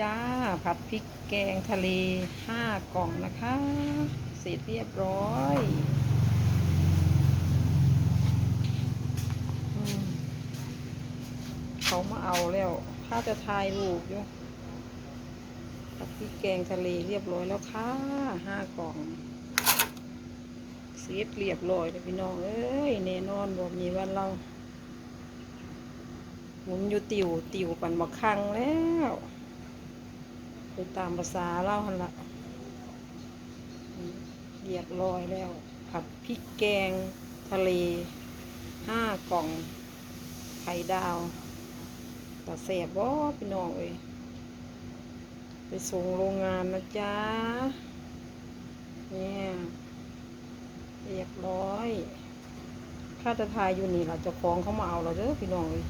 จ้า ผัดพริกแกงทะเลห้ากล่องนะคะ เสร็จเรียบร้อยอเขามาเอาแล้วถ้าจะทายรูปอยู่ผัดพริกแกงทะเลเรียบร้อยแล้วค่ะห้ากล่องเสร็จเรียบร้อยเลยพี่น้องเอ้ยแน่นอนบอกมีวันเราหมุนอยู่ติวติวปันบักคังแล้ว ไปตามภาษาเล่าหันละอืมเรียบร้อยแล้ว ผัดพริกแกง ทะเลห้ากล่อง ไข่ดาวต่แสบบ่พี่น้องเอ้ยไปส่งโรงงานนะจ๊ะ เนี่ยเรียบร้อยถ้าจะทายอยู่นี่เราจะฟ้องเขามาเอาเราเด้อพี่น้องเลย